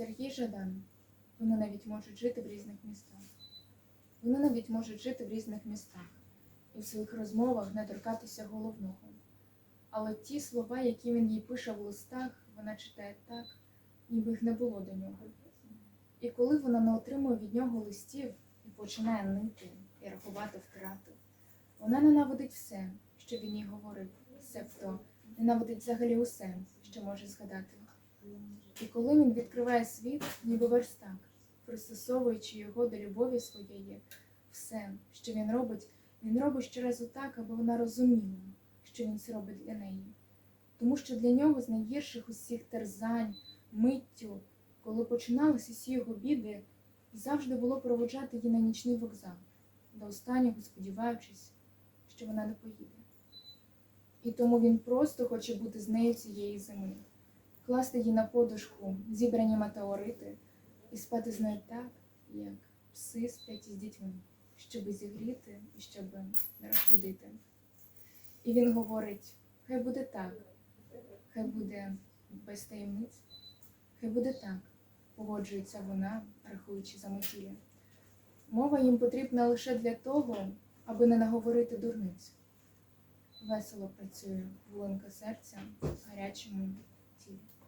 Сергій Жадан. Вони навіть можуть жити в різних містах. Вони навіть можуть жити в різних містах і в своїх розмовах не торкатися головного. Але ті слова, які він їй пише в листах, вона читає так, ніби їх не було до нього. І коли вона не отримує від нього листів і починає нити і рахувати втрати, вона ненавидить все, що він їй говорив, себто ненавидить взагалі усе, що може згадати. І коли він відкриває світ, ніби верстак, пристосовуючи його до любові своєї, все, що він робить, він робить щоразу так, аби вона розуміла, що він це робить для неї. Тому що для нього з найгірших усіх терзань, миттю, коли починалися всі його біди, завжди було проводжати її на нічний вокзал, до останнього сподіваючись, що вона не поїде. І тому він просто хоче бути з нею цієї зими, класти їй на подушку зібрані метеорити і спати з нею так, як пси сплять із дітьми, щоби зігріти і щоб не розбудити. І він говорить: хай буде так, хай буде без таємниць, хай буде так, погоджується вона, рахуючи за метілі. Мова їм потрібна лише для того, аби не наговорити дурниць. Весело працює волинка серця гарячому assim.